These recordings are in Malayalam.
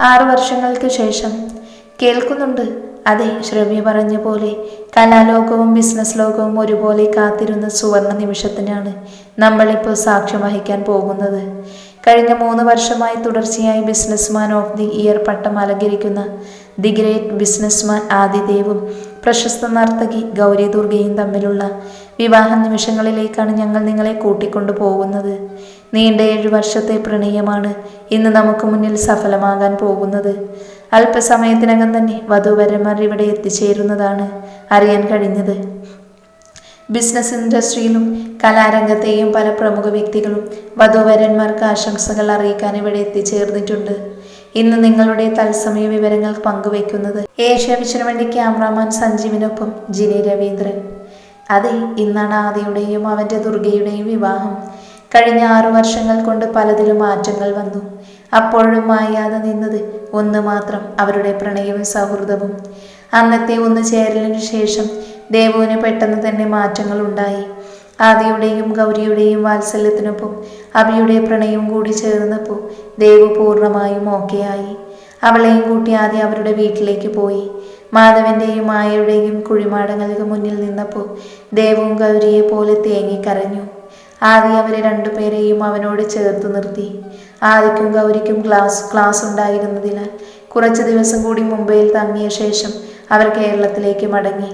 ആറു വർഷങ്ങൾക്ക് ശേഷം. കേൾക്കുന്നുണ്ട്. അതെ ശ്രവ്യ പറഞ്ഞ പോലെ കലാലോകവും ബിസിനസ് ലോകവും ഒരുപോലെ കാത്തിരുന്ന സുവർണ നിമിഷത്തിനാണ് നമ്മളിപ്പോൾ സാക്ഷ്യം വഹിക്കാൻ പോകുന്നത്. കഴിഞ്ഞ മൂന്ന് വർഷമായി തുടർച്ചയായി ബിസിനസ്മാൻ ഓഫ് ദി ഇയർ പട്ടം അലങ്കരിക്കുന്ന ദി ഗ്രേറ്റ് ബിസിനസ്മാൻ ആദിദേവും പ്രശസ്ത നർത്തകി ഗൗരി ദുർഗയും തമ്മിലുള്ള വിവാഹ നിമിഷങ്ങളിലേക്കാണ് ഞങ്ങൾ നിങ്ങളെ കൂട്ടിക്കൊണ്ടു പോകുന്നത് നീണ്ട ഏഴു വർഷത്തെ പ്രണയമാണ് ഇന്ന് നമുക്ക് മുന്നിൽ സഫലമാകാൻ പോകുന്നത്. അല്പസമയത്തിനകം തന്നെ വധുവരന്മാർ ഇവിടെ എത്തിച്ചേരുന്നതാണ് അറിയാൻ കഴിഞ്ഞത്. ബിസിനസ് ഇൻഡസ്ട്രിയിലും കലാരംഗത്തെയും പല പ്രമുഖ വ്യക്തികളും വധുവരന്മാർക്ക് ആശംസകൾ അറിയിക്കാൻ ഇവിടെ എത്തിച്ചേർന്നിട്ടുണ്ട്. ഇന്ന് നിങ്ങളുടെ തത്സമയ വിവരങ്ങൾ പങ്കുവയ്ക്കുന്നത് ഏഷ്യ വിഷന് വേണ്ടി ക്യാമറാമാൻ സഞ്ജീവിനൊപ്പം ജിനി രവീന്ദ്രൻ. അതെ ഇന്നാണ് ആദിയുടെയും അവന്റെ ദുർഗയുടെയും വിവാഹം. കഴിഞ്ഞ ആറു വർഷങ്ങൾ കൊണ്ട് പലതിലും മാറ്റങ്ങൾ വന്നു. അപ്പോഴും മായാതെ നിന്നത് ഒന്ന് മാത്രം അവരുടെ പ്രണയവും സൗഹൃദവും. അന്നത്തെ ഒന്ന് ചേരലിനു ശേഷം ദേവുവിന് പെട്ടെന്ന് തന്നെ മാറ്റങ്ങൾ ഉണ്ടായി. ആദിയുടെയും ഗൗരിയുടെയും വാത്സല്യത്തിനൊപ്പം അബിയുടെ പ്രണയം കൂടി ചേർന്നപ്പോൾ ദേവു പൂർണമായും ഓക്കെയായി അവളെയും കൂട്ടി ആദ്യം അവരുടെ വീട്ടിലേക്ക് പോയി. മാധവന്റെയും മായയുടെയും കുഴിമാടങ്ങൾക്ക് മുന്നിൽ നിന്നപ്പോൾ ദേവും ഗൗരിയെ പോലെ തേങ്ങിക്കരഞ്ഞു ആദ്യം അവരെ രണ്ടുപേരെയും അവനോട് ചേർത്ത് നിർത്തി. ആദിക്കും ഗൗരിക്കും ക്ലാസ് ക്ലാസ് ഉണ്ടായിരുന്നതിനാൽ കുറച്ച് ദിവസം കൂടി മുംബൈയിൽ തങ്ങിയ ശേഷം അവർ കേരളത്തിലേക്ക് മടങ്ങി.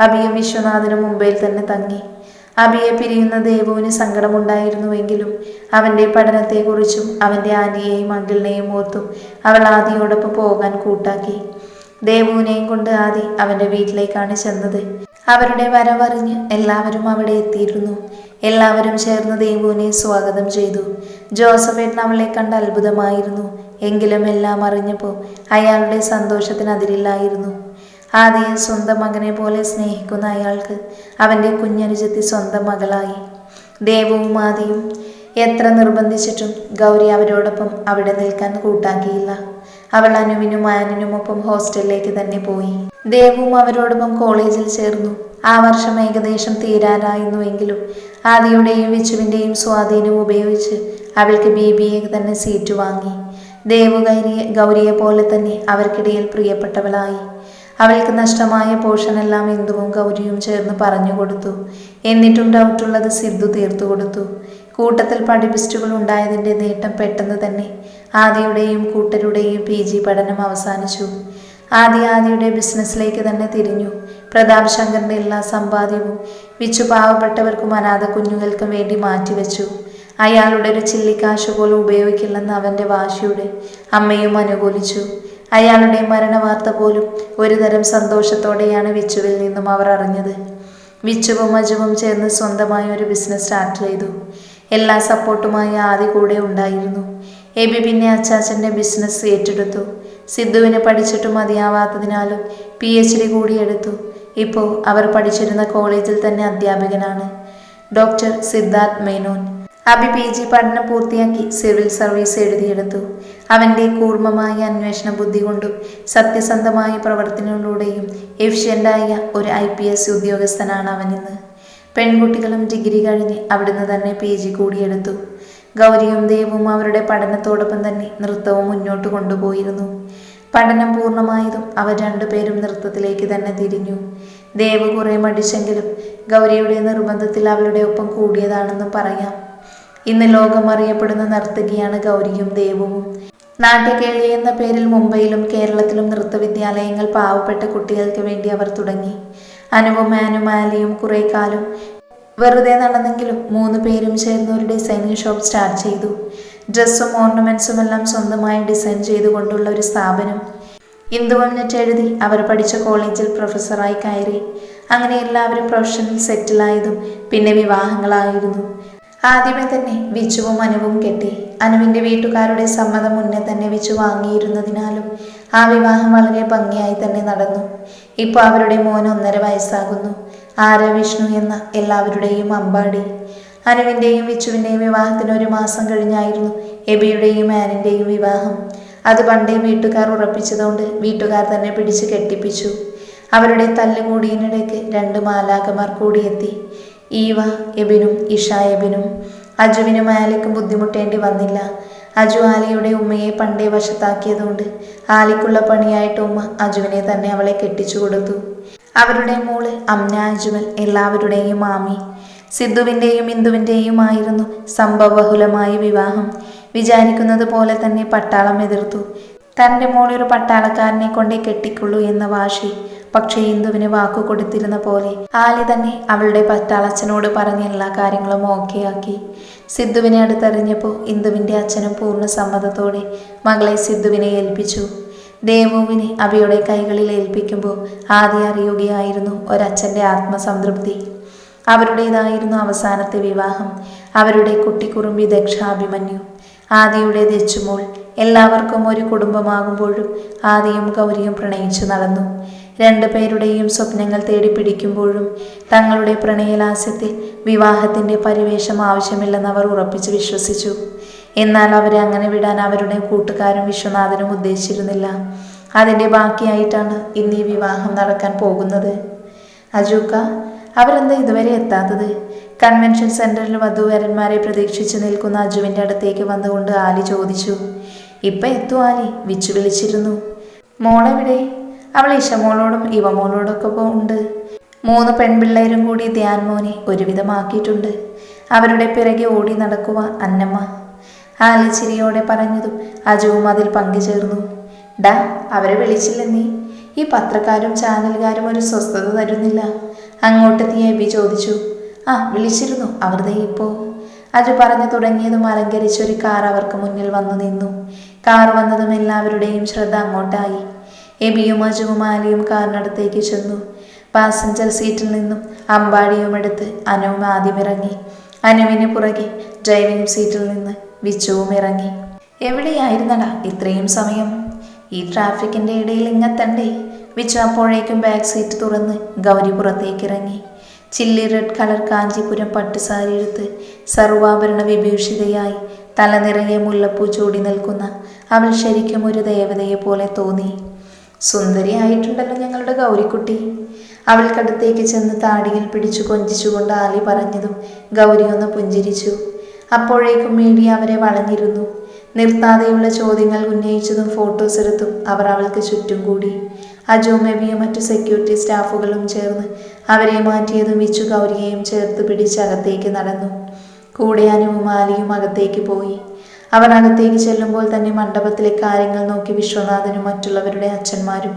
അബിയും വിശ്വനാഥനും മുംബൈയിൽ തന്നെ തങ്ങി. അബിയെ പിരിയുന്ന ദേവുവിന് സങ്കടമുണ്ടായിരുന്നുവെങ്കിലും അവന്റെ പഠനത്തെക്കുറിച്ചും അവന്റെ ആനിയെയും അങ്കിളിനെയും ഓർത്തും അവൾ ആദിയോടൊപ്പം പോകാൻ കൂട്ടാക്കി. ദേവുവിനെയും കൊണ്ട് ആദി അവന്റെ വീട്ടിലേക്കാണ് ചെന്നത്. അവരുടെ വരവറിഞ്ഞ് എല്ലാവരും അവിടെ എത്തിയിരുന്നു. എല്ലാവരും ചേർന്ന് ദേവുവിനെ സ്വാഗതം ചെയ്തു. ജോസഫേട്ടൻ അവളെ കണ്ട് അത്ഭുതമായിരുന്നു. എങ്കിലും എല്ലാം അറിഞ്ഞപ്പോൾ അയാളുടെ സന്തോഷത്തിന് അതിരില്ലായിരുന്നു. ആദ്യം സ്വന്തം മകനെ പോലെ സ്നേഹിക്കുന്ന അയാൾക്ക് അവന്റെ കുഞ്ഞനുജത്തി സ്വന്തം മകളായി. ദേവവും ആദിയും എത്ര നിർബന്ധിച്ചിട്ടും ഗൗരി അവരോടൊപ്പം അവിടെ നിൽക്കാൻ കൂട്ടാക്കിയില്ല. അവൾ അനുവിനും ആനിനുമൊപ്പം ഹോസ്റ്റലിലേക്ക് തന്നെ പോയി. ദേവും അവരോടൊപ്പം കോളേജിൽ ചേർന്നു. ആ വർഷം ഏകദേശം തീരാനായിരുന്നുവെങ്കിലും ആദിയുടെയും വിച്ചുവിന്റെയും സ്വാധീനം ഉപയോഗിച്ച് അവൾക്ക് ബി ബി എ തന്നെ സീറ്റ് വാങ്ങി. ദേവു ഗൗരിയെ ഗൗരിയെ പോലെ തന്നെ അവർക്കിടയിൽ പ്രിയപ്പെട്ടവളായി. അവൾക്ക് നഷ്ടമായ പോഷനെല്ലാം ഇന്ദുവും ഗൗരിയും ചേർന്ന് പറഞ്ഞു കൊടുത്തു. എന്നിട്ടും ഡൗട്ടുള്ളത് സിദ്ധു തീർത്തു കൊടുത്തു. കൂട്ടത്തിൽ പഠിപ്പിസ്റ്റുകൾ ഉണ്ടായതിന്റെ നേട്ടം പെട്ടെന്ന് തന്നെ ആദിയുടെയും കൂട്ടരുടെയും പി ജി പഠനം അവസാനിച്ചു. ആദി ആദിയുടെ ബിസിനസ്സിലേക്ക് തന്നെ തിരിഞ്ഞു. പ്രതാപ് ശങ്കറിന്റെ എല്ലാ സമ്പാദ്യവും വിച്ചു പാവപ്പെട്ടവർക്കും അനാഥ കുഞ്ഞുങ്ങൾക്കും വേണ്ടി മാറ്റിവെച്ചു. അയാളുടെ ഒരു ചില്ലിക്കാശ് പോലും ഉപയോഗിക്കില്ലെന്ന് അവന്റെ വാശിയുടെ അമ്മയും അനുകൂലിച്ചു. അയാളുടെ മരണവാർത്ത പോലും ഒരുതരം സന്തോഷത്തോടെയാണ് വിച്ചുവിൽ നിന്നും അവർ അറിഞ്ഞത്. വിച്ചുവും അജുവും ചേർന്ന് സ്വന്തമായി ഒരു ബിസിനസ് സ്റ്റാർട്ട് ചെയ്തു. എല്ലാ സപ്പോർട്ടുമായി ആദ്യ കൂടെ ഉണ്ടായിരുന്നു. എബി പിന്നെ അച്ചാച്ചന്റെ ബിസിനസ് ഏറ്റെടുത്തു. സിദ്ധുവിനെ പഠിച്ചിട്ട് മതിയാവാത്തതിനാലും പി എച്ച് ഡി കൂടി എടുത്തു. ഇപ്പോൾ അവർ പഠിച്ചിരുന്ന കോളേജിൽ തന്നെ അധ്യാപകനാണ്. Doctor Siddharth Menon. Abhi P G പഠനം പൂർത്തിയാക്കി സിവിൽ സർവീസ് എഴുതിയെടുത്തു. അവന്റെ കൂർമ്മമായ അന്വേഷണ ബുദ്ധി കൊണ്ടും സത്യസന്ധമായ പ്രവർത്തനങ്ങളിലൂടെയും എഫിഷ്യന്റായ ഒരു ഐ പി എസ് ഉദ്യോഗസ്ഥനാണ് അവനിന്ന് പെൺകുട്ടികളും ഡിഗ്രി കഴിഞ്ഞ് അവിടുന്ന് തന്നെ പി ജി കൂടിയെടുത്തു. ഗൗരിയും ദേവും അവരുടെ പഠനത്തോടൊപ്പം തന്നെ നൃത്തവും മുന്നോട്ട് കൊണ്ടുപോയിരുന്നു. പഠനം പൂർണമായതും അവർ രണ്ടുപേരും നൃത്തത്തിലേക്ക് തന്നെ തിരിഞ്ഞു. ദേവ് കുറെ മടിച്ചെങ്കിലും ഗൗരിയുടെ നിർബന്ധത്തിൽ അവളുടെ ഒപ്പം കൂടിയതാണെന്ന് പറയാം. ഇന്ന് ലോകം അറിയപ്പെടുന്ന നർത്തകിയാണ് ഗൗരിയും ദേവവും നാട്യകേളി എന്ന പേരിൽ മുംബൈയിലും കേരളത്തിലും നൃത്തവിദ്യാലയങ്ങൾ പാവപ്പെട്ട കുട്ടികൾക്ക് വേണ്ടി അവർ തുടങ്ങി. അനുവും ആനും ആലിയും കുറെ കാലം വെറുതെ നടന്നെങ്കിലും മൂന്ന് പേരും ചേർന്ന് ഒരു ഡിസൈനിങ് ഷോപ്പ് സ്റ്റാർട്ട് ചെയ്തു. ഡ്രസ്സും ഓർണമെന്റ്സും എല്ലാം സ്വന്തമായി ഡിസൈൻ ചെയ്തുകൊണ്ടുള്ള ഒരു സ്ഥാപനം. ഇന്ദുവം എഴുതി അവർ പഠിച്ച കോളേജിൽ പ്രൊഫസറായി കയറി. അങ്ങനെ എല്ലാവരും പ്രൊഫഷണൽ സെറ്റിലായതും പിന്നെ വിവാഹങ്ങളായിരുന്നു. ആദ്യമേ തന്നെ വിജുവും അനുവും കെട്ടി. അനുവിന്റെ വീട്ടുകാരുടെ സമ്മതം മുന്നേ തന്നെ വിച്ചു വാങ്ങിയിരുന്നതിനാലും ആ വിവാഹം വളരെ ഭംഗിയായി തന്നെ നടന്നു. ഇപ്പോൾ അവരുടെ മോൻ ഒന്നര വയസ്സാകുന്നു. ആര വിഷ്ണു എന്ന എല്ലാവരുടെയും അമ്പാടി. അനുവിന്റെയും വിച്ചുവിന്റെയും വിവാഹത്തിന് ഒരു മാസം കഴിഞ്ഞായിരുന്നു എബിയുടെയും ആനിന്റെയും വിവാഹം. അത് പണ്ടേ വീട്ടുകാർ ഉറപ്പിച്ചതുകൊണ്ട് വീട്ടുകാർ തന്നെ പിടിച്ച് കെട്ടിപ്പിച്ചു. അവരുടെ തല്ലുകൂടിയതിനിടയ്ക്ക് രണ്ട് മാലാഖമാർ കൂടിയെത്തി. ഈവ എബിനും ഇഷ എബിനും. അജുവിനും ആലയ്ക്കും ബുദ്ധിമുട്ടേണ്ടി വന്നില്ല. അജു ആലിയുടെ ഉമ്മയെ പണ്ടേ വശത്താക്കിയതുകൊണ്ട് ആലിക്കുള്ള പണിയായിട്ട് ഉമ്മ അജുവിനെ തന്നെ അവളെ കെട്ടിച്ചു കൊടുത്തു. അവരുടെ മോൾ അമ്ന അജുവൽ എല്ലാവരുടെയും മാമി. സിദ്ധുവിന്റെയും ഇന്ദുവിന്റെയുമായിരുന്നു സംഭവബഹുലമായ വിവാഹം. വിചാരിക്കുന്നത് പോലെ തന്നെ പട്ടാളം എതിർത്തു. തന്റെ മോളൊരു പട്ടാളക്കാരനെ കൊണ്ടേ കെട്ടിക്കുള്ളൂ എന്ന വാശി പക്ഷേ ഇന്ദുവിന് വാക്കു കൊടുത്തിരുന്ന പോലെ ആലി തന്നെ അവളുടെ പട്ടാളച്ചനോട് പറഞ്ഞ എല്ലാ കാര്യങ്ങളും ഓക്കെയാക്കി സിദ്ധുവിനെ അടുത്തെറിഞ്ഞപ്പോൾ ഇന്ദുവിന്റെ അച്ഛനും പൂർണ സമ്മതത്തോടെ മകളെ സിദ്ധുവിനെ ഏൽപ്പിച്ചു. ദേവുവിനെ അവയുടെ കൈകളിൽ ഏൽപ്പിക്കുമ്പോൾ ആദ്യം അറിയുകയായിരുന്നു ഒരച്ഛന്റെ ആത്മസംതൃപ്തി. അവരുടേതായിരുന്നു അവസാനത്തെ വിവാഹം. അവരുടെ കുട്ടിക്കുറുമ്പി ദക്ഷാഭിമന്യു ആദിയുടെ ദച്ചുമോൾ എല്ലാവർക്കും ഒരു കുടുംബമാകുമ്പോഴും ആദിയും ഗൗരിയും പ്രണയിച്ചു നടന്നു. രണ്ടു പേരുടെയും സ്വപ്നങ്ങൾ തേടി പിടിക്കുമ്പോഴും തങ്ങളുടെ പ്രണയലാസ്യത്തിൽ വിവാഹത്തിന്റെ പരിവേഷം ആവശ്യമില്ലെന്ന് അവർ ഉറപ്പിച്ച് വിശ്വസിച്ചു. എന്നാൽ അവരെ അങ്ങനെ വിടാൻ അവരുടെ കൂട്ടുകാരും വിശ്വനാഥനും ഉദ്ദേശിച്ചിരുന്നില്ല. അതിന്റെ ബാക്കിയായിട്ടാണ് ഇന്ന് ഈ വിവാഹം നടക്കാൻ പോകുന്നത്. അജൂക്ക അവരെന്താ ഇതുവരെ എത്താത്തത്? കൺവെൻഷൻ സെന്ററിൽ വധുവരന്മാരെ പ്രതീക്ഷിച്ച് നിൽക്കുന്ന അജുവിന്റെ അടുത്തേക്ക് വന്നുകൊണ്ട് ആലി ചോദിച്ചു ഇപ്പം എത്തു ആലി? വിച്ചു വിളിച്ചിരുന്നു. മോളെവിടെ? അവൾ ഇഷമോളോടും ഇവമോളോടൊക്കെ ഉണ്ട്. മൂന്ന് പെൺപിള്ളേരും കൂടി ധ്യാൻ മോനെ ഒരുവിധമാക്കിയിട്ടുണ്ട്. അവരുടെ പിറകെ ഓടി നടക്കുക അന്നമ്മ. ആലി ചിരിയോടെ പറഞ്ഞതും അജുവും അതിൽ പങ്കുചേർന്നു. ഡാ അവരെ വിളിച്ചില്ലെന്നീ? ഈ പത്രക്കാരും ചാനലുകാരും ഒരു സ്വസ്ഥത തരുന്നില്ല. അങ്ങോട്ടെത്തിയ എബി ചോദിച്ചു ആ വിളിച്ചിരുന്നു അവർ ദേ ഇപ്പോ. അത് പറഞ്ഞു തുടങ്ങിയതും അലങ്കരിച്ച ഒരു കാർ അവർക്ക് മുന്നിൽ വന്നു നിന്നു. കാർ വന്നതും എല്ലാവരുടെയും ശ്രദ്ധ അങ്ങോട്ടായി. എബിയും അജുവും ആലിയും കാറിനടുത്തേക്ക് ചെന്നു. പാസഞ്ചർ സീറ്റിൽ നിന്നും അമ്പാടിയും എടുത്ത് അനുവും ആദ്യം ഇറങ്ങി. അനുവിന് പുറകെ ഡ്രൈവിംഗ് സീറ്റിൽ നിന്ന് വിച്ചുവും ഇറങ്ങി. എവിടെയായിരുന്നടാ ഇത്രയും സമയം? ഈ ട്രാഫിക്കിന്റെ ഇടയിൽ ഇങ്ങത്തണ്ടേ? വിച്ചു അപ്പോഴേക്കും ബാക്ക് സീറ്റ് തുറന്ന് ഗൗരി പുറത്തേക്ക് ഇറങ്ങി ചില്ലി റെഡ് കളർ കാഞ്ചിപുരം പട്ടുസാരി എടുത്ത് സർവാഭരണ വിഭീഷിതയായി തല നിറയെ മുല്ലപ്പൂ ചൂടി നിൽക്കുന്ന അവൾ ശരിക്കും ഒരു ദേവതയെ പോലെ തോന്നി. സുന്ദരിയായിട്ടുണ്ടല്ലോ ഞങ്ങളുടെ ഗൗരിക്കുട്ടി. അവൾക്കടുത്തേക്ക് ചെന്ന് താടിയിൽ പിടിച്ചു കൊഞ്ചിച്ചുകൊണ്ട് ആലി പറഞ്ഞതും ഗൗരി ഒന്ന് പുഞ്ചിരിച്ചു. അപ്പോഴേക്കും മീഡിയ അവരെ വളഞ്ഞിരുന്നു. നിർത്താതെയുള്ള ചോദ്യങ്ങൾ ഉന്നയിച്ചതും ഫോട്ടോസ് എടുത്തും അവർ അവൾക്ക് ചുറ്റും കൂടി. അജോ മെബിയും മറ്റു സെക്യൂരിറ്റി സ്റ്റാഫുകളും ചേർന്ന് അവരെ മാറ്റിയതും വിച്ചു ഗൗരിയെയും ചേർത്ത് പിടിച്ച് അകത്തേക്ക് നടന്നു. കൂടെ അനുവും അകത്തേക്ക് പോയി. അവർ അകത്തേക്ക് ചെല്ലുമ്പോൾ തന്നെ മണ്ഡപത്തിലെ കാര്യങ്ങൾ നോക്കി വിശ്വനാഥനും മറ്റുള്ളവരുടെ അച്ഛന്മാരും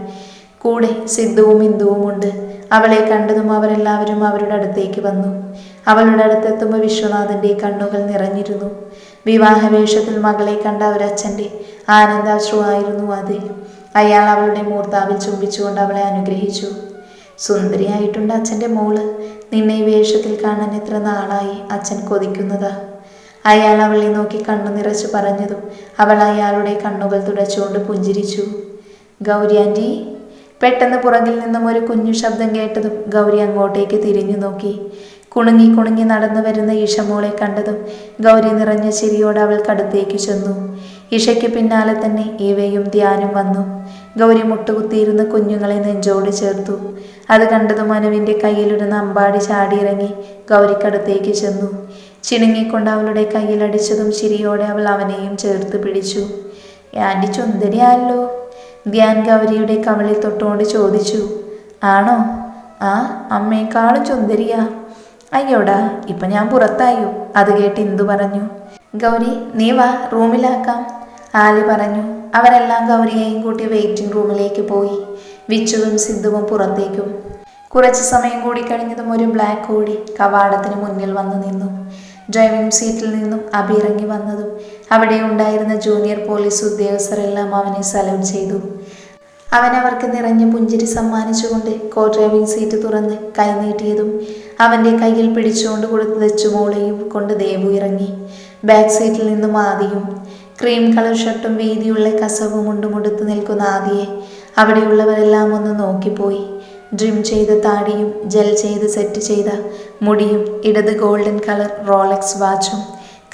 കൂടെ സിദ്ധുവും ഇന്ദുവും ഉണ്ട്. അവളെ കണ്ടതും അവരെല്ലാവരും അവരുടെ അടുത്തേക്ക് വന്നു. അവളുടെ അടുത്തെത്തുമ്പോൾ വിശ്വനാഥന്റെ കണ്ണുകൾ നിറഞ്ഞിരുന്നു. വിവാഹവേഷത്തിൽ മകളെ കണ്ട അവരച്ഛന്റെ ആനന്ദാശ്രുവായിരുന്നു അത്. അയാൾ അവളുടെ മൂർത്താവിൽ ചുംബിച്ചുകൊണ്ട് അവളെ അനുഗ്രഹിച്ചു. സുന്ദരിയായിട്ടുണ്ട് അച്ഛന്റെ മോൾ. നിന്നെ ഈ വേഷത്തിൽ കാണാൻ എത്ര നാളായി അച്ഛൻ കൊതിക്കുന്നതാ. അയാൾ അവളെ നോക്കി കണ്ണു നിറച്ചു പറഞ്ഞതും അവൾ അയാളുടെ കണ്ണുകൾ തുടച്ചുകൊണ്ട് പുഞ്ചിരിച്ചു. ഗൗരി പെട്ടെന്ന് പുറകിൽ നിന്നും ഒരു കുഞ്ഞു ശബ്ദം കേട്ടതും ഗൗരി അങ്ങോട്ടേക്ക് തിരിഞ്ഞു നോക്കി. കുണുങ്ങി കുണുങ്ങി നടന്നു വരുന്ന ഈഷമോളെ കണ്ടതും ഗൗരി നിറഞ്ഞ ചിരിയോടെ അവൾക്കടുത്തേക്ക് ചെന്നു. ഇഷയ്ക്ക് പിന്നാലെ തന്നെ ഇവയും ധ്യാനും വന്നു. ഗൗരി മുട്ടുകുത്തിയിരുന്ന കുഞ്ഞുങ്ങളെ നെഞ്ചോട് ചേർത്തു. അത് കണ്ടതും അനുവിന്റെ കയ്യിലിരുന്ന അമ്പാടി ചാടിയിറങ്ങി ഗൗരിക്കടുത്തേക്ക് ചെന്നു. ചിണുങ്ങിക്കൊണ്ട് അവളുടെ കയ്യിലടിച്ചതും ചിരിയോടെ അവൾ അവനെയും ചേർത്ത് പിടിച്ചു. ആന്റി ചുന്ദരിയാല്ലോ ധ്യാൻ ഗൗരിയുടെ കവളിൽ തൊട്ടുകൊണ്ട് ചോദിച്ചു. ആണോ? ആ അമ്മയെക്കാളും ചുന്ദരിയാ അയ്യോടാ ഇപ്പൊ ഞാൻ പുറത്തായോ? അത് കേട്ട് ഇന്ദു പറഞ്ഞു. ഗൗരി നീ വാ റൂമിലാക്കാം. ആലി പറഞ്ഞു. അവരെല്ലാം ഗൗരിയെയും കൂട്ടി വെയിറ്റിംഗ് റൂമിലേക്ക് പോയി. വിച്ചുവും സിദ്ധുവും പുറത്തേക്കും. കുറച്ച് സമയം കൂടി കഴിഞ്ഞതും ഒരു ബ്ലാക്ക് ഓടി കവാടത്തിന് മുന്നിൽ വന്നു നിന്നു. ഡ്രൈവിംഗ് സീറ്റിൽ നിന്നും അബി ഇറങ്ങി വന്നതും അവിടെ ഉണ്ടായിരുന്ന ജൂനിയർ പോലീസ് ഉദ്യോഗസ്ഥരെല്ലാം അവനെ സല്യൂട്ട് ചെയ്തു. അവൻ അവർക്ക് നിറഞ്ഞ പുഞ്ചിരി സമ്മാനിച്ചുകൊണ്ട് കോ ഡ്രൈവിംഗ് സീറ്റ് തുറന്ന് കൈനീട്ടിയതും അവന്റെ കയ്യിൽ പിടിച്ചുകൊണ്ട് കൊടുത്ത് വെച്ചുമോളെയും കൊണ്ട് ദേവു ഇറങ്ങി. ബാക്ക് സീറ്റിൽ നിന്നും ആദിയും ക്രീം കളർ ഷർട്ടും വീതിയുള്ള കസവും മുണ്ടുമുടുത്ത് നിൽക്കുന്ന ആദിയെ അവിടെയുള്ളവരെല്ലാം ഒന്ന് നോക്കിപ്പോയി. ഡ്രിം ചെയ്ത താടിയും ജെൽ ചെയ്ത് സെറ്റ് ചെയ്ത മുടിയും ഇടത് ഗോൾഡൻ കളർ റോളക്സ് വാച്ചും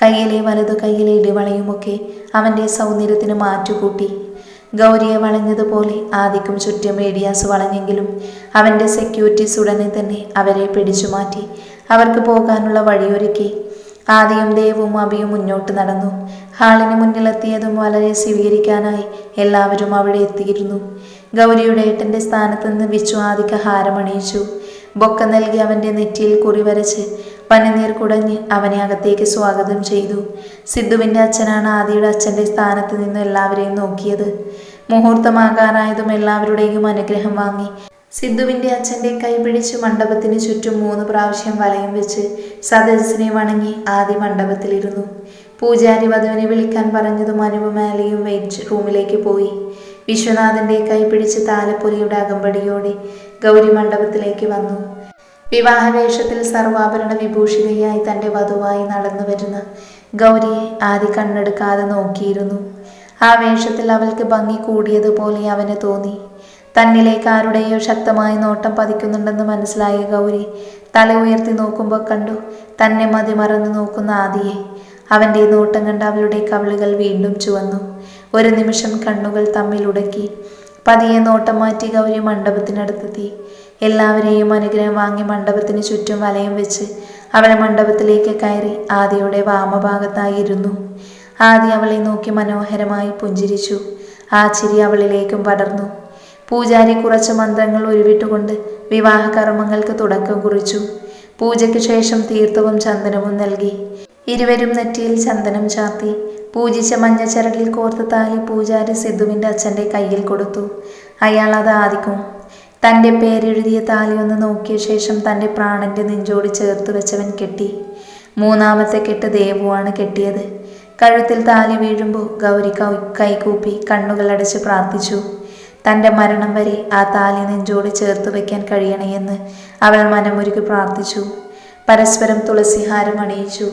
കയ്യിലെ വലതു കയ്യിലെ ഇടിവളയുമൊക്കെ അവന്റെ സൗന്ദര്യത്തിന് മാറ്റുകൂട്ടി. ഗൗരിയെ വളഞ്ഞതുപോലെ ആദിക്കും ചുറ്റും മീഡിയാസ് വളഞ്ഞെങ്കിലും അവന്റെ സെക്യൂരിറ്റീസ് ഉടനെ തന്നെ അവരെ പിടിച്ചുമാറ്റി അവർക്ക് പോകാനുള്ള വഴിയൊരുക്കി. ആദിയും ദേവും അബിയും മുന്നോട്ട് നടന്നു. ഹാളിന് മുന്നിലെത്തിയതും വളരെ സ്വീകരിക്കാനായി എല്ലാവരും അവിടെ എത്തിയിരുന്നു. ഗൗരിയുടെ ഏട്ടന്റെ സ്ഥാനത്ത് നിന്ന് വിച്ചു ആദിക്ക് ഹാരമണിയിച്ചു. ബൊക്ക നൽകി അവന്റെ നെറ്റിയിൽ കുറി വരച്ച് പനിനീർ കുടഞ്ഞ് അവനെ അകത്തേക്ക് സ്വാഗതം ചെയ്തു. സിദ്ധുവിന്റെ അച്ഛനാണ് ആദിയുടെ അച്ഛന്റെ സ്ഥാനത്ത് നിന്ന് എല്ലാവരെയും നോക്കിയത്. മുഹൂർത്തമാകാനായതും എല്ലാവരുടെയും അനുഗ്രഹം വാങ്ങി. സിദ്ധുവിന്റെ അച്ഛന്റെ കൈ പിടിച്ച് മണ്ഡപത്തിന് ചുറ്റും മൂന്ന് പ്രാവശ്യം വലയം വെച്ച് സദസ്സിനെ വണങ്ങി ആദ്യ മണ്ഡപത്തിലിരുന്നു. പൂജാരി വധുവിനെ വിളിക്കാൻ പറഞ്ഞതും അനുപമാലയും വെയിറ്റ് റൂമിലേക്ക് പോയി. വിശ്വനാഥന്റെ കൈ പിടിച്ച് താലപ്പൊലിയുടെ അകമ്പടിയോടെ ഗൗരി മണ്ഡപത്തിലേക്ക് വന്നു. വിവാഹവേഷത്തിൽ സർവാഭരണ വിഭൂഷിതയായി തന്റെ വധുവായി നടന്നു വരുന്ന ഗൗരിയെ ആദി കണ്ണെടുക്കാതെ നോക്കിയിരുന്നു. ആ വേഷത്തിൽ അവൾക്ക് ഭംഗി കൂടിയതുപോലെ അവന് തോന്നി. തന്നിലേക്ക് ആരുടെയോ ശക്തമായ നോട്ടം പതിക്കുന്നുണ്ടെന്ന് മനസ്സിലായ ഗൗരി തല ഉയർത്തി നോക്കുമ്പോൾ കണ്ടു തന്നെ മതിമറന്ന് നോക്കുന്ന ആദിയെ. അവന്റെ നോട്ടം കണ്ട് അവളുടെ കവിളുകൾ വീണ്ടും ചുവന്നു. ഒരു നിമിഷം കണ്ണുകൾ തമ്മിൽ ഉടക്കി. പതിയെ നോട്ടം മാറ്റി ഗൗരി മണ്ഡപത്തിനടുത്തെത്തി. എല്ലാവരെയും അനുഗ്രഹം വാങ്ങി മണ്ഡപത്തിന് ചുറ്റും വലയം വെച്ച് അവൾ മണ്ഡപത്തിലേക്ക് കയറി ആദിയുടെ വാമഭാഗത്തായിരുന്നു. ആദി അവളെ നോക്കി മനോഹരമായി പുഞ്ചിരിച്ചു. ആ ചിരി അവളിലേക്കും പടർന്നു. പൂജാരി കുറച്ച് മന്ത്രങ്ങൾ ഉരുവിട്ടുകൊണ്ട് വിവാഹ കർമ്മങ്ങൾക്ക് തുടക്കം കുറിച്ചു. പൂജയ്ക്ക് ശേഷം തീർത്ഥവും ചന്ദനവും നൽകി. ഇരുവരും നെറ്റിയിൽ ചന്ദനം ചാർത്തി പൂജിച്ച മഞ്ഞച്ചരടിൽ കോർത്ത് താലി പൂജാരി സിദ്ധുവിന്റെ അച്ഛന്റെ കയ്യിൽ കൊടുത്തു. അയാൾ അത് ആദിക്കും. തന്റെ പേരെഴുതിയ താലി ഒന്ന് നോക്കിയ ശേഷം തന്റെ പ്രാണന്റെ നെഞ്ചോട് ചേർത്ത് വെച്ചവൻ കെട്ടി. മൂന്നാമത്തെ കെട്ട് ദേവുവാണ് കെട്ടിയത്. കഴുത്തിൽ താലി വീഴുമ്പോൾ ഗൗരി കൈകൂപ്പി കണ്ണുകൾ അടച്ച് പ്രാർത്ഥിച്ചു. തന്റെ മരണം വരെ ആ താലി നെഞ്ചോട് ചേർത്ത് വയ്ക്കാൻ കഴിയണമെന്ന് അവൾ മനമൊരുക്കി പ്രാർത്ഥിച്ചു. പരസ്പരം തുളസിഹാരം അണിയിച്ചു.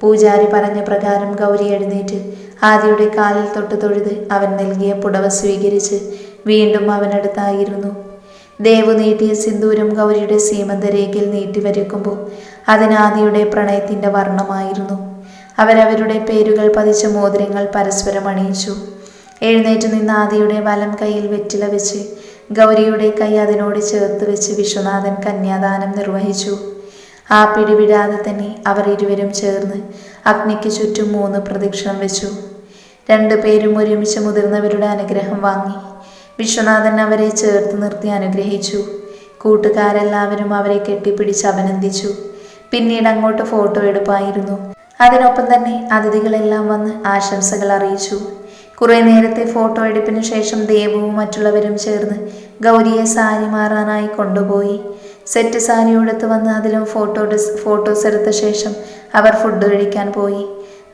പൂജാരി പറഞ്ഞ പ്രകാരം ഗൗരി എഴുന്നേറ്റ് ആദിയുടെ കാലിൽ തൊട്ട് തൊഴുത് അവൻ നൽകിയ പുടവ സ്വീകരിച്ച് വീണ്ടും അവനടുത്തായിരുന്നു. ദേവു നീട്ടിയ സിന്ദൂരം ഗൗരിയുടെ സീമന്തരേഖയിൽ നീട്ടിവരയ്ക്കുമ്പോൾ അതിനാദിയുടെ പ്രണയത്തിന്റെ വർണമായിരുന്നു. അവരവരുടെ പേരുകൾ പതിച്ച മോതിരങ്ങൾ പരസ്പരം അണിയിച്ചു. എഴുന്നേറ്റ് നിന്ന് ആദിയുടെ വലം കൈയിൽ വെറ്റില വെച്ച് ഗൗരിയുടെ കൈ അതിനോട് ചേർത്ത് വെച്ച് വിശ്വനാഥൻ കന്യാദാനം നിർവഹിച്ചു. ആ പിടിവിടാതെ തന്നെ അവർ ഇരുവരും ചേർന്ന് അഗ്നിക്ക് ചുറ്റും മൂന്ന് പ്രദക്ഷിണം വെച്ചു. രണ്ടു പേരും ഒരുമിച്ച് മുതിർന്നവരുടെ അനുഗ്രഹം വാങ്ങി. വിശ്വനാഥൻ അവരെ ചേർത്ത് നിർത്തി അനുഗ്രഹിച്ചു. കൂട്ടുകാരെല്ലാവരും അവരെ കെട്ടിപ്പിടിച്ച് അഭിനന്ദിച്ചു പിന്നീട് അങ്ങോട്ട് ഫോട്ടോ എടുപ്പായിരുന്നു. അതിനൊപ്പം തന്നെ അതിഥികളെല്ലാം വന്ന് ആശംസകൾ അറിയിച്ചു. കുറെ നേരത്തെ ഫോട്ടോ എടുപ്പിന് ശേഷം ദേവവും മറ്റുള്ളവരും ചേർന്ന് ഗൗരിയെ സാരി മാറാനായി കൊണ്ടുപോയി. സെറ്റ് സാരി ഉടുത്ത് വന്ന് അതിലും ഫോട്ടോ ഫോട്ടോസ് എടുത്ത ശേഷം അവർ ഫുഡ് കഴിക്കാൻ പോയി.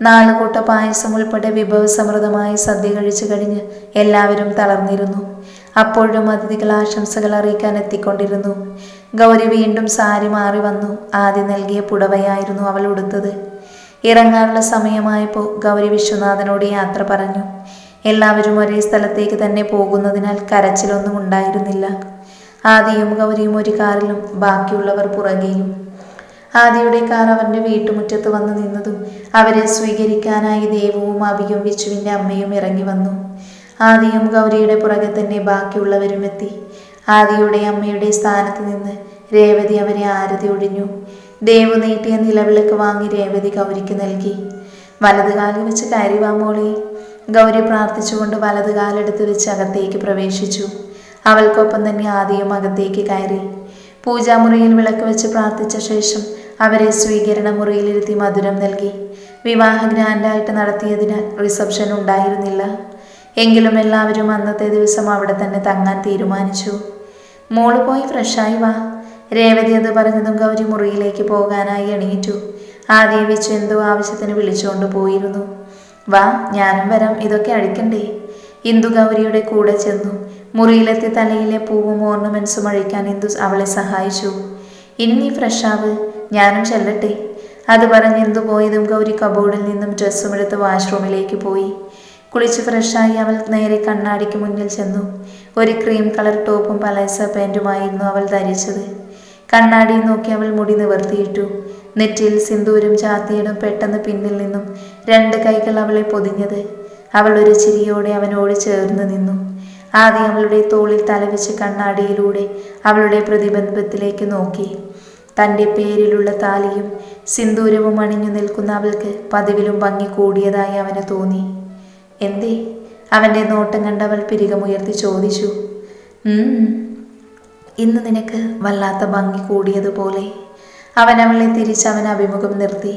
നാല് കൂട്ട പായസം ഉൾപ്പെടെ വിഭവസമൃദ്ധമായ സദ്യ കഴിച്ചു കഴിഞ്ഞ് എല്ലാവരും തളർന്നിരുന്നു. അപ്പോഴും അതിഥികൾ ആശംസകൾ അറിയിക്കാൻ എത്തിക്കൊണ്ടിരുന്നു. ഗൗരി വീണ്ടും സാരി മാറി വന്നു. ആദ്യം നൽകിയ പുടവയായിരുന്നു അവൾ ഉടുത്തത്. ഇറങ്ങാനുള്ള സമയമായപ്പോൾ ഗൗരി വിശ്വനാഥനോട് യാത്ര പറഞ്ഞു. എല്ലാവരും ഒരേ സ്ഥലത്തേക്ക് തന്നെ പോകുന്നതിനാൽ കരച്ചിലൊന്നും ഉണ്ടായിരുന്നില്ല. ആദിയും ഗൗരിയും ഒരു കാറിലും ബാക്കിയുള്ളവർ പുറകെയും. ആദിയുടെ കാർ അവന്റെ വീട്ടുമുറ്റത്ത് വന്നു നിന്നതും അവരെ സ്വീകരിക്കാനായി ദേവവും അഭിയും വിച്ചുവിന്റെ അമ്മയും ഇറങ്ങി വന്നു. ആദിയും ഗൗരിയുടെ പുറകെ തന്നെ ബാക്കിയുള്ളവരും എത്തി. ആദിയുടെ അമ്മയുടെ സ്ഥാനത്ത് നിന്ന് രേവതി അവരെ ആരതി ഒഴിഞ്ഞു. ദേവു നീട്ടിയ നിലവിളക്ക് വാങ്ങി രേവതി ഗൗരിക്ക് നൽകി. വലത് കാലിൽ വെച്ച് കയറി വാ ഗൗരി പ്രാർത്ഥിച്ചുകൊണ്ട് വലത് കാലെടുത്ത് വെച്ച് അകത്തേക്ക് പ്രവേശിച്ചു. അവൾക്കൊപ്പം തന്നെ ആദിയും അകത്തേക്ക് കയറി. പൂജാമുറിയിൽ വിളക്ക് വെച്ച് പ്രാർത്ഥിച്ച ശേഷം അവരെ സ്വീകരണ മുറിയിലിരുത്തി മധുരം നൽകി. വിവാഹ ഗ്രാൻഡായിട്ട് നടത്തിയതിനാൽ റിസപ്ഷൻ ഉണ്ടായിരുന്നില്ല. എങ്കിലും എല്ലാവരും അന്നത്തെ ദിവസം അവിടെ തന്നെ തങ്ങാൻ തീരുമാനിച്ചു. മോൾ പോയി ഫ്രഷായി വാ. രേവതി അത് പറഞ്ഞതും ഗൗരി മുറിയിലേക്ക് പോകാനായി എണീറ്റു. ആദ്യം വെച്ച് എന്തോ ആവശ്യത്തിന് വിളിച്ചുകൊണ്ട് പോയിരുന്നു. വാ ഞാനും വരാം ഇതൊക്കെ അഴിക്കണ്ടേ? ഇന്ദു ഗൗരിയുടെ കൂടെ ചെന്നു. മുറിയിലെത്തി തലയിലെ പൂവും ഓർണമെന്റ്സും അഴിക്കാൻ ഇന്ദു അവളെ സഹായിച്ചു. ഇനി ഫ്രഷാവ് ഞാനും ചെല്ലട്ടെ. അത് പറഞ്ഞ് ഇന്ദു പോയതും ഗൗരി കബോർഡിൽ നിന്നും ഡ്രസ്സും എടുത്ത് വാഷ്റൂമിലേക്ക് പോയി. കുളിച്ച് ഫ്രഷായി അവൾ നേരെ കണ്ണാടിക്ക് മുന്നിൽ ചെന്നു. ഒരു ക്രീം കളർ ടോപ്പും പലാസ പാന്റുമായിരുന്നു അവൾ ധരിച്ചത്. കണ്ണാടിയിൽ നോക്കി അവൾ മുടി നിവർത്തിയിട്ടു. നെറ്റിയിൽ സിന്ദൂരും ചാത്തിയിടും പെട്ടെന്ന് പിന്നിൽ നിന്നും രണ്ട് കൈകൾ അവളെ പൊതിഞ്ഞത്. അവൾ ഒരു ചിരിയോടെ അവനോട് ചേർന്ന് നിന്നു. ആദ്യം അവളുടെ തോളിൽ തലവെച്ച് കണ്ണാടിയിലൂടെ അവളുടെ പ്രതിബന്ധത്തിലേക്ക് നോക്കി. തന്റെ പേരിലുള്ള താലിയും സിന്ദൂരവും അണിഞ്ഞു നിൽക്കുന്ന അവൾക്ക് പതിവിലും ഭംഗി കൂടിയതായി അവന് തോന്നി. എന്തേ? അവന്റെ നോട്ടം കണ്ടവൾ പിരികമുയർത്തി ചോദിച്ചു "ഉം, ഇന്ന് നിനക്ക് വല്ലാത്ത ഭംഗി കൂടിയതുപോലെ. അവൻ അവളെ തിരിച്ചവൻ അഭിമുഖം നിർത്തി.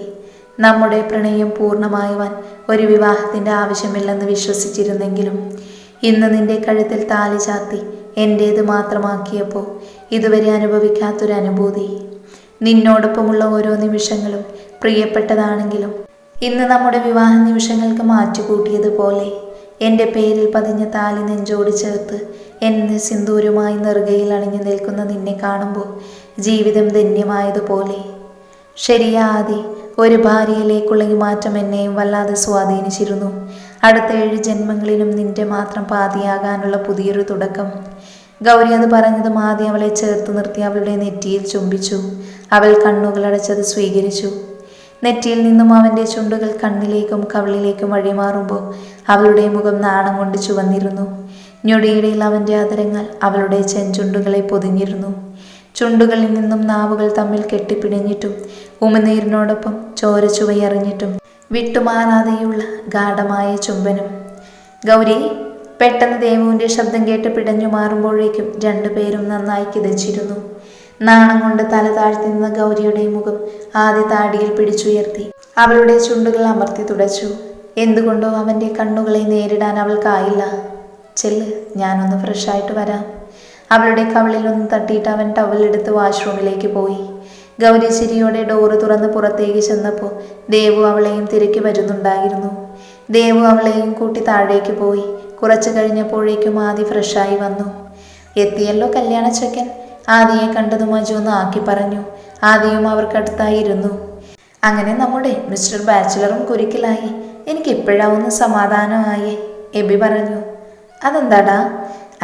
നമ്മുടെ പ്രണയം പൂർണമായവൻ ഒരു വിവാഹത്തിന്റെ ആവശ്യമില്ലെന്ന് വിശ്വസിച്ചിരുന്നെങ്കിലും ഇന്ന് നിന്റെ കഴുത്തിൽ താലി ചാത്തി എന്റേത് മാത്രമാക്കിയപ്പോൾ ഇതുവരെ അനുഭവിക്കാത്തൊരു അനുഭൂതി നിന്നോടൊപ്പമുള്ള ഓരോ നിമിഷങ്ങളും പ്രിയപ്പെട്ടതാണെങ്കിലും ഇന്ന് നമ്മുടെ വിവാഹ നിമിഷങ്ങൾക്ക് മാറ്റുകൂട്ടിയതുപോലെ എന്റെ പേരിൽ പതിഞ്ഞ താലി നെഞ്ചോട് ചേർത്ത് എന്നെ സിന്ദൂരമായി നെറുകയിൽ അണിഞ്ഞു നിൽക്കുന്ന നിന്നെ കാണുമ്പോൾ ജീവിതം ധന്യമായതുപോലെ. ശരിയാതി ഒരു ഭാര്യയിലേക്കുള്ള ഈ മാറ്റം എന്നെയും വല്ലാതെ സ്വാധീനിച്ചിരുന്നു. അടുത്ത ഏഴ് ജന്മങ്ങളിലും നിന്റെ മാത്രം പാതിയാകാനുള്ള പുതിയൊരു തുടക്കം. ഗൗരി അത് പറഞ്ഞതും ആദ്യം അവളെ ചേർത്ത് നിർത്തി അവളുടെ നെറ്റിയിൽ ചുംബിച്ചു. അവൾ കണ്ണുകളടച്ചത് സ്വീകരിച്ചു. നെറ്റിയിൽ നിന്നും അവന്റെ ചുണ്ടുകൾ കണ്ണിലേക്കും കവിളിലേക്കും വഴിമാറുമ്പോൾ അവളുടെ മുഖം നാണം കൊണ്ട് ചുവന്നിരുന്നു. ഞൊടിയിടയിൽ അവന്റെ അതരങ്ങൾ അവളുടെ ചെഞ്ചുണ്ടുകളെ പൊതിഞ്ഞിരുന്നു. ചുണ്ടുകളിൽ നിന്നും നാവുകൾ തമ്മിൽ കെട്ടിപ്പിടിഞ്ഞിട്ടും ഉമിനീരിനോടൊപ്പം ചോര ചുവയറിഞ്ഞിട്ടും വിട്ടുമാറാതെയുള്ള ഗാഠമായ ചുംബനം. ഗൗരി പെട്ടെന്ന് ദേവുവിന്റെ ശബ്ദം കേട്ട് പിടഞ്ഞു മാറുമ്പോഴേക്കും രണ്ടുപേരും നന്നായി കിതച്ചിരുന്നു. നാണം കൊണ്ട് തല താഴ്ത്തി നിന്ന ഗൗരിയുടെ മുഖം ആദ്യ താടിയിൽ പിടിച്ചുയർത്തി. അവളുടെ ചുണ്ടുകൾ അമർത്തി തുടച്ചു. എന്തുകൊണ്ടോ അവന്റെ കണ്ണുകളെ നേരിടാൻ അവൾക്കായില്ല ചെല്ല് ഞാനൊന്ന് ഫ്രഷായിട്ട് വരാം. അവളുടെ കവിളിൽ ഒന്ന് തട്ടിയിട്ട് അവൻ ടവലെടുത്ത് വാഷ്റൂമിലേക്ക് പോയി. ഗൗരി ചിരിയോടെ ഡോറ് തുറന്ന് പുറത്തേക്ക് ചെന്നപ്പോൾ ദേവു അവളെയും തിരക്കി വരുന്നുണ്ടായിരുന്നു. ദേവു അവളെയും കൂട്ടി താഴേക്ക് പോയി. കുറച്ചു കഴിഞ്ഞപ്പോഴേക്കും ആദി ഫ്രഷായി വന്നു. എത്തിയല്ലോ കല്യാണ ചെക്കൻ ആദിയെ കണ്ടതും മജു ആക്കി പറഞ്ഞു. ആദിയും അവർക്കടുത്തായിരുന്നു അങ്ങനെ നമ്മുടെ മിസ്റ്റർ ബാച്ചിലറും കുരുക്കിലായി. എനിക്ക് ഇപ്പോഴാവുന്ന സമാധാനമായി എബി പറഞ്ഞു. അതെന്താടാ?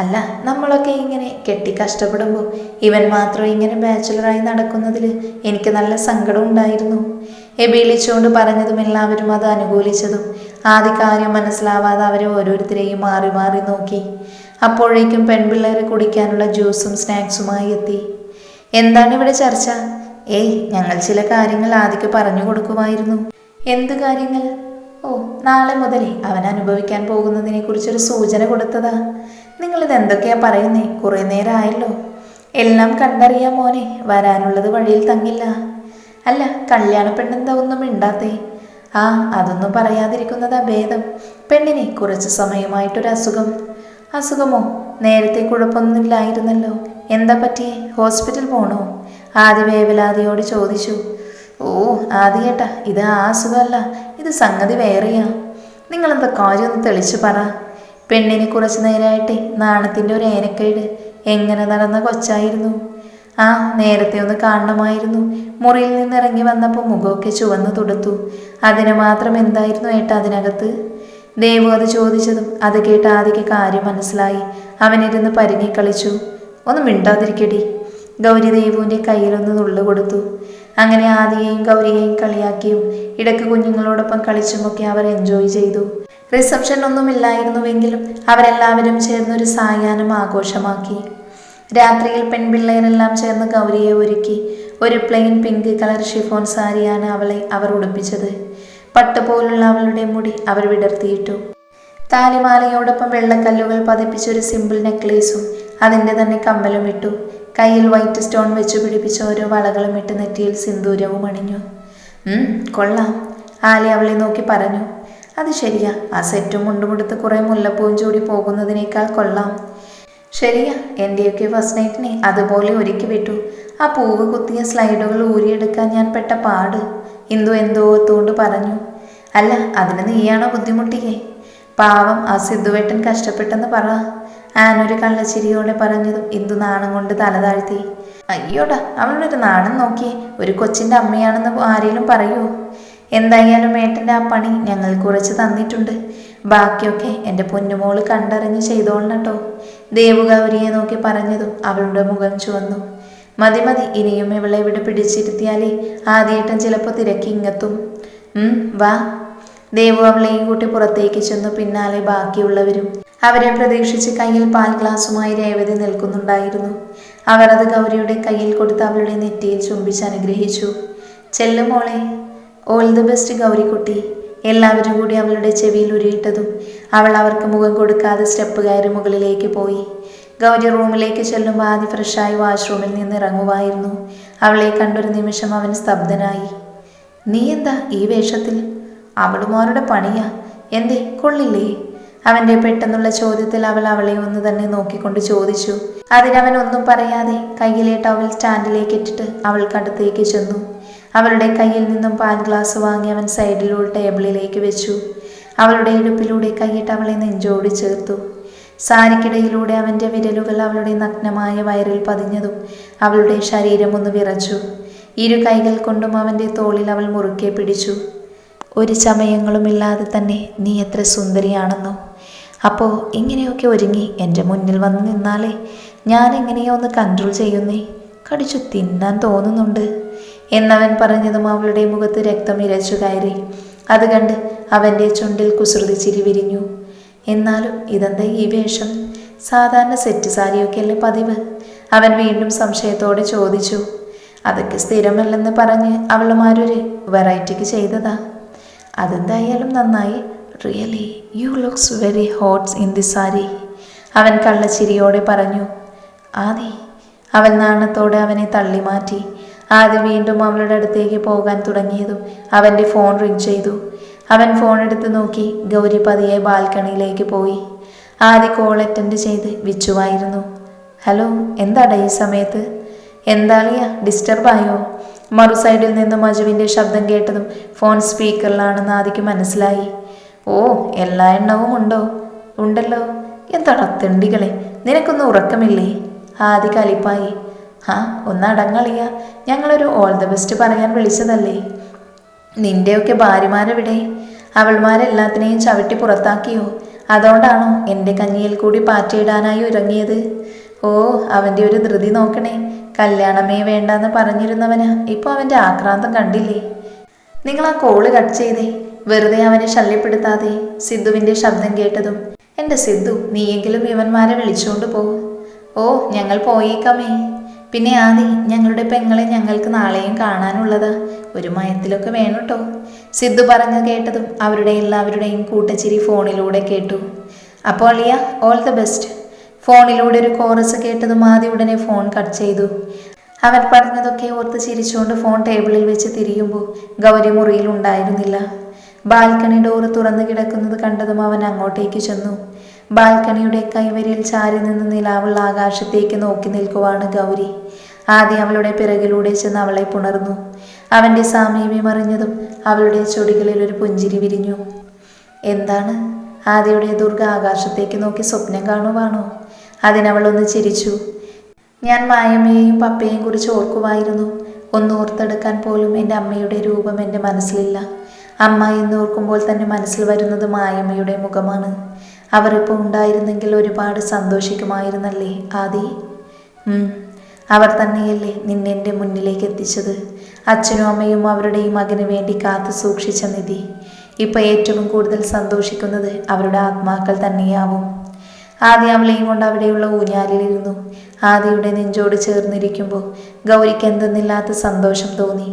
അല്ല നമ്മളൊക്കെ ഇങ്ങനെ കെട്ടി കഷ്ടപ്പെടുമ്പോൾ ഇവൻ മാത്രം ഇങ്ങനെ ബാച്ചിലറായി നടക്കുന്നതിൽ എനിക്ക് നല്ല സങ്കടം ഉണ്ടായിരുന്നു. എബീളിച്ചുകൊണ്ട് പറഞ്ഞതും എല്ലാവരും അത് അനുകൂലിച്ചതും ആദ്യ കാര്യം മനസ്സിലാവാതെ അവരെ ഓരോരുത്തരെയും മാറി മാറി നോക്കി. അപ്പോഴേക്കും പെൺപിള്ളേരെ കുടിക്കാനുള്ള ജ്യൂസും സ്നാക്സുമായി എത്തി. എന്താണ് ഇവിടെ ചർച്ച? ഏയ് ഞങ്ങൾ ചില കാര്യങ്ങൾ ആദ്യക്ക് പറഞ്ഞു കൊടുക്കുമായിരുന്നു. എന്ത് കാര്യങ്ങൾ? ഓ നാളെ മുതലേ അവൻ അനുഭവിക്കാൻ പോകുന്നതിനെ കുറിച്ചൊരു സൂചന കൊടുത്തതാ. നിങ്ങളിത് എന്തൊക്കെയാ പറയുന്നേ? കുറേ നേരമായല്ലോ എല്ലാം കണ്ടറിയാം മോനെ വരാനുള്ളത് വഴിയിൽ തങ്ങില്ല. അല്ല കല്യാണ പെണ്ണെന്താ ഒന്നും മിണ്ടാത്തേ? ആ അതൊന്നും പറയാതിരിക്കുന്നതാ ഭേദം. പെണ്ണിനെ കുറച്ച് സമയമായിട്ടൊരു അസുഖം അസുഖമോ? നേരത്തെ കുഴപ്പമൊന്നുമില്ലായിരുന്നല്ലോ. എന്താ പറ്റിയേ? ഹോസ്പിറ്റൽ പോണോ? ആദ്യ വേവലാതിയോട് ചോദിച്ചു. ഓ ആദ്യേട്ടാ ഇത് ആ അസുഖമല്ല. ഇത് സംഗതി വേറെയാ. നിങ്ങളെന്താ കാര്യം ഒന്ന് തെളിച്ചു പറ. പെണ്ണിന് കുറച്ചു നേരമായിട്ടേ നാണത്തിന്റെ ഒരു ഏനക്കേട്. എങ്ങനെ നടന്ന കൊച്ചായിരുന്നു? ആ നേരത്തെ ഒന്ന് കാണണമായിരുന്നു. മുറിയിൽ നിന്നിറങ്ങി വന്നപ്പോൾ മുഖമൊക്കെ ചുവന്നു തുടുത്തു. അതിന് മാത്രം എന്തായിരുന്നു ഏട്ടാ അതിനകത്ത്? ദേവു അത് ചോദിച്ചതും അത് കേട്ട ആദിക്ക് കാര്യം മനസ്സിലായി. അവനിരുന്ന് പരുങ്ങിക്കളിച്ചു ഒന്ന് മിണ്ടാതിരിക്കടി. ഗൗരി ദേവുവിന്റെ കയ്യിലൊന്ന് നുള്ളു കൊടുത്തു. അങ്ങനെ ആദിയെയും ഗൗരിയെയും കളിയാക്കിയും ഇടയ്ക്ക് കുഞ്ഞുങ്ങളോടൊപ്പം കളിച്ചുമൊക്കെ അവർ എൻജോയ് ചെയ്തു. റിസപ്ഷൻ ഒന്നുമില്ലായിരുന്നുവെങ്കിലും അവരെല്ലാവരും ചേർന്നൊരു സായാഹ്നം ആഘോഷമാക്കി. രാത്രിയിൽ പെൺപിള്ളേരെല്ലാം ചേർന്ന് ഗൗരിയെ ഒരുക്കി. ഒരു പ്ലെയിൻ പിങ്ക് കളർ ഷിഫോൺ സാരിയാണ് അവളെ അവർ ഉടുപ്പിച്ചത്. പട്ടുപോലുള്ള അവളുടെ മുടി അവർ വിടർത്തിയിട്ടു. താലിമാലയോടൊപ്പം വെള്ളക്കല്ലുകൾ പതിപ്പിച്ചൊരു സിമ്പിൾ നെക്ലേസും അതിന്റെ തന്നെ കമ്മലും ഇട്ടു. കയ്യിൽ വൈറ്റ് സ്റ്റോൺ വെച്ച് പിടിപ്പിച്ച ഓരോ വളകളും ഇട്ട് നെറ്റിയിൽ സിന്ദൂരവും അണിഞ്ഞു. കൊള്ളാം ആലി അവളെ നോക്കി പറഞ്ഞു. അത് ശരിയാ ആ സെറ്റും മുണ്ടുമുടുത്ത് കുറേ മുല്ലപ്പൂവും ചൂടി പോകുന്നതിനേക്കാൾ കൊള്ളാം. ശരിയാ എന്റെയൊക്കെ ഫസ്റ്റ് നൈറ്റിനെ അതുപോലെ ഒരുക്കി വിട്ടു. ആ പൂവ് കുത്തിയ സ്ലൈഡുകൾ ഊരിയെടുക്കാൻ ഞാൻ പെട്ട പാട്. ഇന്ദു എന്തോ ഓർത്തുകൊണ്ട് പറഞ്ഞു. അല്ല അതിന് നീയാണോ ബുദ്ധിമുട്ടിയേ? പാവം ആ സിദ്ധുവേട്ടൻ കഷ്ടപ്പെട്ടെന്ന് പറ. ആനൊരു കള്ളച്ചിരിയോടെ പറഞ്ഞതും ഇന്ദു നാണം കൊണ്ട് തല താഴ്ത്തി. അയ്യോടാ അവളൊരു നാണം നോക്കിയേ. ഒരു കൊച്ചിന്റെ അമ്മയാണെന്ന് ആരെങ്കിലും പറയൂ? എന്തായാലും ഏട്ടന്റെ ആ പണി ഞങ്ങൾ കുറച്ച് തന്നിട്ടുണ്ട്. ബാക്കിയൊക്കെ എന്റെ പൊന്നുമോൾ കണ്ടറിഞ്ഞ് ചെയ്തോളണം കേട്ടോ ദേവുഗൗരിയെ നോക്കി പറഞ്ഞതും അവളുടെ മുഖം ചുവന്നു. മതി മതി ഇനിയും ഇവളെ ഇവിടെ പിടിച്ചിരുത്തിയാലേ ആദ്യേട്ടൻ ചിലപ്പോൾ തിരക്കി ഉം, വാ. ദേവു അവളെയും കൂട്ടി പുറത്തേക്ക് ചെന്നു പിന്നാലെ ബാക്കിയുള്ളവരും. അവരെ പ്രതീക്ഷിച്ച് കയ്യിൽ പാൽ ഗ്ലാസുമായി രേവതി നിൽക്കുന്നുണ്ടായിരുന്നു. അവർ അത് ഗൗരിയുടെ കയ്യിൽ കൊടുത്ത് അവളുടെ നെറ്റിയിൽ ചുംബിച്ച് അനുഗ്രഹിച്ചു. ചെല്ലുമോളെ ഓൾ ദി ബെസ്റ്റ് ഗൗരിക്കുട്ടി. എല്ലാവരും കൂടി അവളുടെ ചെവിയിൽ ഉരുയിട്ടതും അവൾ അവർക്ക് മുഖം കൊടുക്കാതെ സ്റ്റെപ്പ് കയറി മുകളിലേക്ക് പോയി. ഗൗരി റൂമിലേക്ക് ചെല്ലുമ്പോൾ ആദ്യ ഫ്രഷായി വാഷ്റൂമിൽ നിന്ന് ഇറങ്ങുമായിരുന്നു അവളെ കണ്ടൊരു നിമിഷം അവൻ സ്തബ്ധനായി. നീ എന്താ ഈ വേഷത്തിൽ? അവളുമാരുടെ പണിയാ? എന്തേ കൊള്ളില്ലേ? അവന്റെ പെട്ടെന്നുള്ള ചോദ്യത്തിൽ അവൾ അവളെ ഒന്ന് തന്നെ നോക്കിക്കൊണ്ട് ചോദിച്ചു. അതിനവൻ ഒന്നും പറയാതെ കയ്യിലെ ടവൽ സ്റ്റാൻഡിലേക്ക് ഇട്ടിട്ട് അവൾക്കടുത്തേക്ക് ചെന്നു. അവളുടെ കയ്യിൽ നിന്നും പാൻ ഗ്ലാസ് വാങ്ങി അവൻ സൈഡിലുള്ള ടേബിളിലേക്ക് വെച്ചു. അവളുടെ ഇടുപ്പിലൂടെ കൈയിട്ട് അവളെ നെഞ്ചോടി ചേർത്തു. സാരിക്കിടയിലൂടെ അവന്റെ വിരലുകൾ അവളുടെ നഗ്നമായ വയറിൽ പതിഞ്ഞതും അവളുടെ ശരീരം ഒന്ന് വിറച്ചു. ഇരു കൈകൾ കൊണ്ടും അവന്റെ തോളിൽ അവൾ മുറുക്കെ പിടിച്ചു. ഒരു ചമയങ്ങളുമില്ലാതെ തന്നെ നീ എത്ര സുന്ദരിയാണെന്നോ. അപ്പോൾ ഇങ്ങനെയൊക്കെ ഒരുങ്ങി എന്റെ മുന്നിൽ വന്ന് നിന്നാലേ ഞാൻ എങ്ങനെയോ ഒന്ന് കൺട്രോൾ ചെയ്യുന്നേ? കടിച്ചു തിന്നാൻ തോന്നുന്നുണ്ട്. എന്നവൻ പറഞ്ഞതും അവളുടെ മുഖത്ത് രക്തം ഇരച്ചു കയറി. അത് കണ്ട് അവന്റെ ചുണ്ടിൽ കുസൃതി ചിരി വിരിഞ്ഞു. എന്നാലും ഇതെന്താ ഈ വേഷം? സാധാരണ സെറ്റ് സാരിയൊക്കെ അല്ലേ പതിവ്? അവൻ വീണ്ടും സംശയത്തോടെ ചോദിച്ചു. അതൊക്കെ സ്ഥിരമല്ലെന്ന് പറഞ്ഞ് അവളുമാരൊരു വെറൈറ്റിക്ക് ചെയ്തതാ. അതെന്തായാലും നന്നായി. Really you looks very hots in the sari അവൻ കള്ളച്ചിരിയോടെ പറഞ്ഞു. ആദി അവൻ നാണത്തോടെ അവനെ തള്ളി മാറ്റി. ആദ്യം വീണ്ടും അവളുടെ അടുത്തേക്ക് പോകാൻ തുടങ്ങിയതും അവന്റെ ഫോൺ റിങ് ചെയ്തു. അവൻ ഫോൺ എടുത്ത് നോക്കി. ഗൗരി പതിയെ ബാൽക്കണിയിലേക്ക് പോയി. ആദ്യ കോൾ അറ്റൻഡ് ചെയ്ത് വിച്ചുവായിരുന്നു. ഹലോ എന്താടാ ഈ സമയത്ത്? എന്താളിയ ഡിസ്റ്റർബായോ മറു സൈഡിൽ നിന്ന് മജുവിന്റെ ശബ്ദം കേട്ടതും ഫോൺ സ്പീക്കറിലാണെന്ന് ആദിക്ക് മനസ്സിലായി. ഓ എല്ലാ എണ്ണവും ഉണ്ടോ? ഉണ്ടല്ലോ. എന്താടാ തെണ്ടികളെ? നിനക്കൊന്നും ഉറക്കമില്ലേ? ആദ്യ കലിപ്പായി ആ ഒന്നടങ്ങളിയ ഞങ്ങളൊരു ഓൾ ദ ബെസ്റ്റ് പറയാൻ വിളിച്ചതല്ലേ? നിന്റെയൊക്കെ ഭാര്യമാരെവിടെ? അവൾമാരെല്ലാത്തിനെയും ചവിട്ടി പുറത്താക്കിയോ? അതുകൊണ്ടാണോ എന്റെ കഞ്ഞിയിൽ കൂടി പാറ്റയിടാനായി ഇറങ്ങിയത് ഓ അവന്റെ ഒരു ധൃതി നോക്കണേ. കല്യാണമേ വേണ്ടെന്ന് പറഞ്ഞിരുന്നവന് ഇപ്പോൾ അവന്റെ ആക്രാന്തം കണ്ടില്ലേ? നിങ്ങൾ ആ കോൾ കട്ട് ചെയ്തേ. വെറുതെ അവനെ ശല്യപ്പെടുത്താതെ. സിദ്ധുവിന്റെ ശബ്ദം കേട്ടതും എന്റെ സിദ്ധു നീയെങ്കിലും ഇവന്മാരെ വിളിച്ചുകൊണ്ട് പോകും ഓ ഞങ്ങൾ പോയേക്കാമേ. പിന്നെ ആദി ഞങ്ങളുടെ പെങ്ങളെ ഞങ്ങൾക്ക് നാളെയും കാണാനുള്ളത്. ഒരു മയത്തിലൊക്കെ വേണം കേട്ടോ സിദ്ധു പറഞ്ഞു കേട്ടതും അവരുടെ എല്ലാവരുടെയും കൂട്ടച്ചിരി ഫോണിലൂടെ കേട്ടു. അപ്പോൾ അളിയ ഓൾ ദ ബെസ്റ്റ് ഫോണിലൂടെ ഒരു കോറസ് കേട്ടതും ആദ്യ ഉടനെ ഫോൺ കട്ട് ചെയ്തു. അവൻ പറഞ്ഞതൊക്കെ ഓർത്ത് ചിരിച്ചുകൊണ്ട് ഫോൺ ടേബിളിൽ വെച്ച് തിരിയുമ്പോൾ ഗൗരി മുറിയിൽ ഉണ്ടായിരുന്നില്ല. ബാൽക്കണി ഡോറ് തുറന്നു കിടക്കുന്നത് കണ്ടതും അവൻ അങ്ങോട്ടേക്ക് ചെന്നു. ബാൽക്കണിയുടെ കൈവരിയിൽ ചാരി നിന്ന് നിലാവുള്ള ആകാശത്തേക്ക് നോക്കി നിൽക്കുവാണ് ഗൗരി. ആദ്യം അവളുടെ പിറകിലൂടെ ചെന്ന് അവളെ പുണർന്നു. അവന്റെ സാമീപ്യം അറിഞ്ഞതും അവളുടെ ചൊടികളിൽ ഒരു പുഞ്ചിരി വിരിഞ്ഞു. എന്താണ്? ആദ്യയുടെ ദുർഗ ആകാശത്തേക്ക് നോക്കി സ്വപ്നം കാണുവാണോ? അതിനവളൊന്ന് ചിരിച്ചു. ഞാൻ മായമ്മയെയും പപ്പയെയും കുറിച്ച് ഓർക്കുമായിരുന്നു ഒന്ന് ഓർത്തെടുക്കാൻ പോലും എന്റെ അമ്മയുടെ രൂപം എന്റെ മനസ്സിലില്ല. അമ്മ എന്ന് ഓർക്കുമ്പോൾ തന്നെ മനസ്സിൽ വരുന്നത് മായമ്മയുടെ മുഖമാണ്. അവർ ഇപ്പോൾ ഉണ്ടായിരുന്നെങ്കിൽ ഒരുപാട് സന്തോഷിക്കുമായിരുന്നല്ലേ ആദി. അവർ തന്നെയല്ലേ നിന്നെ എന്റെ മുന്നിലേക്ക് എത്തിച്ചത്. അച്ഛനും അമ്മയും അവരുടെ ഈ മകന് വേണ്ടി കാത്തു സൂക്ഷിച്ച നിധി. ഇപ്പോൾ ഏറ്റവും കൂടുതൽ സന്തോഷിക്കുന്നത് അവരുടെ ആത്മാക്കൾ തന്നെയാവും. ആദ്യ അവളെയും കൊണ്ട് അവിടെയുള്ള ഊഞ്ഞാലിലിരുന്നു. ആദിയുടെ നെഞ്ചോട് ചേർന്നിരിക്കുമ്പോൾ ഗൗരിക്ക് എന്തെന്നില്ലാത്ത സന്തോഷം തോന്നി.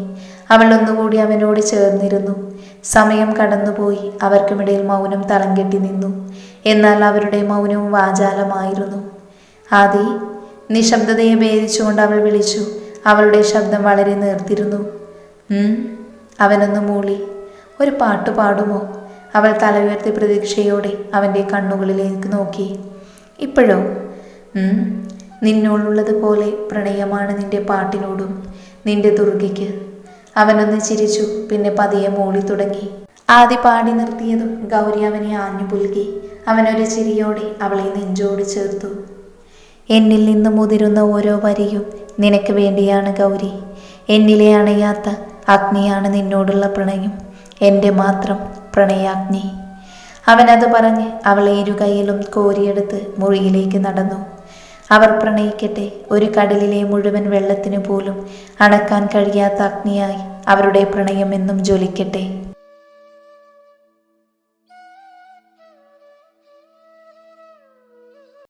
അവൾ ഒന്നുകൂടി അവനോട് ചേർന്നിരുന്നു. സമയം കടന്നുപോയി. അവർക്കുമിടയിൽ മൗനം തളം കെട്ടി നിന്നു. എന്നാൽ അവരുടെ മൗനവും വാചാലമായിരുന്നു. ആദി നിശബ്ദതയെ ഭേദിച്ചുകൊണ്ട് അവൾ വിളിച്ചു. അവളുടെ ശബ്ദം വളരെ നേർത്തിരുന്നു. അവനൊന്ന് മൂളി. ഒരു പാട്ട് പാടുമോ? അവൾ തല ഉയർത്തി പ്രതീക്ഷയോടെ അവന്റെ കണ്ണുകളിലേക്ക് നോക്കി. ഇപ്പോഴോ? നിന്നോളുള്ളതുപോലെ പ്രണയമാണ് നിന്റെ പാട്ടിനോടും നിന്റെ ദുർഗയ്ക്ക്. അവനൊന്ന് ചിരിച്ചു പിന്നെ പതിയെ മൂളി തുടങ്ങി. ആദ്യ പാടി നിർത്തിയതും ഗൗരി അവനെ ആഞ്ഞു പുൽകി അവനൊരു ചിരിയോടെ അവളെ നെഞ്ചോട് ചേർത്തു. എന്നിൽ നിന്ന് മുതിരുന്ന ഓരോ വരിയും നിനക്ക് വേണ്ടിയാണ് ഗൗരി. എന്നിലെ അണയാത്ത അഗ്നിയാണ് നിന്നോടുള്ള പ്രണയം. എന്റെ മാത്രം പ്രണയാഗ്നി. അവനത് പറഞ്ഞ് അവളെ ഇരു ഇരുകൈയിലും കോരിയെടുത്ത് മുറിയിലേക്ക് നടന്നു. അവർ പ്രണയിക്കട്ടെ ഒരു കടലിലെ മുഴുവൻ വെള്ളത്തിനു പോലും അണക്കാൻ കഴിയാത്ത അഗ്നിയായി അവരുടെ പ്രണയം എന്നും ജ്വലിക്കട്ടെ.